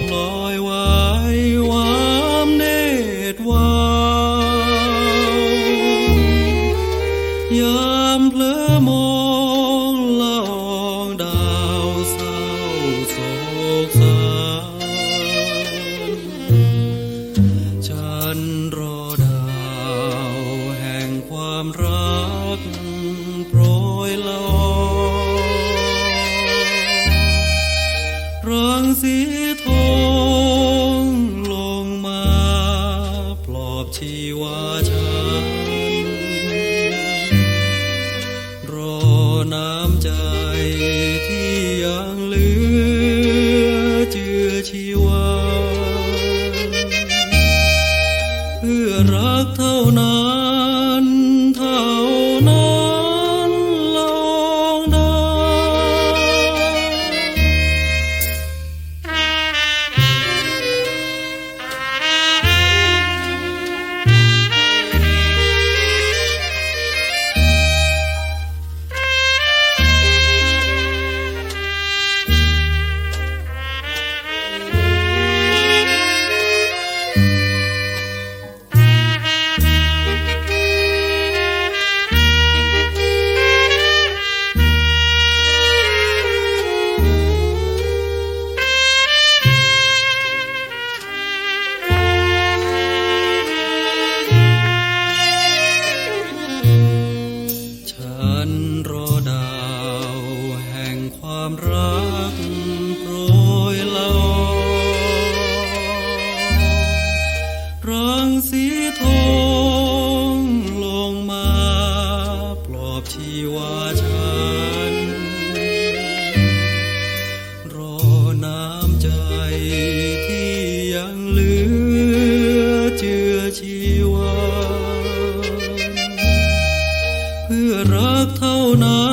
อลอยวายวามเนตรวาวยามเพลอมองลองดาวเศร้าโศกสารฉันรอดาวแห่งความรักโปรยลอยรังสี ที่ยังเหลือเจือชีวา เพื่อรักเท่านั้น สีทองลงมาปลอบชีวาฉัน รอน้ำใจที่ยังเหลือเจือชีวา เพื่อรักเท่านั้น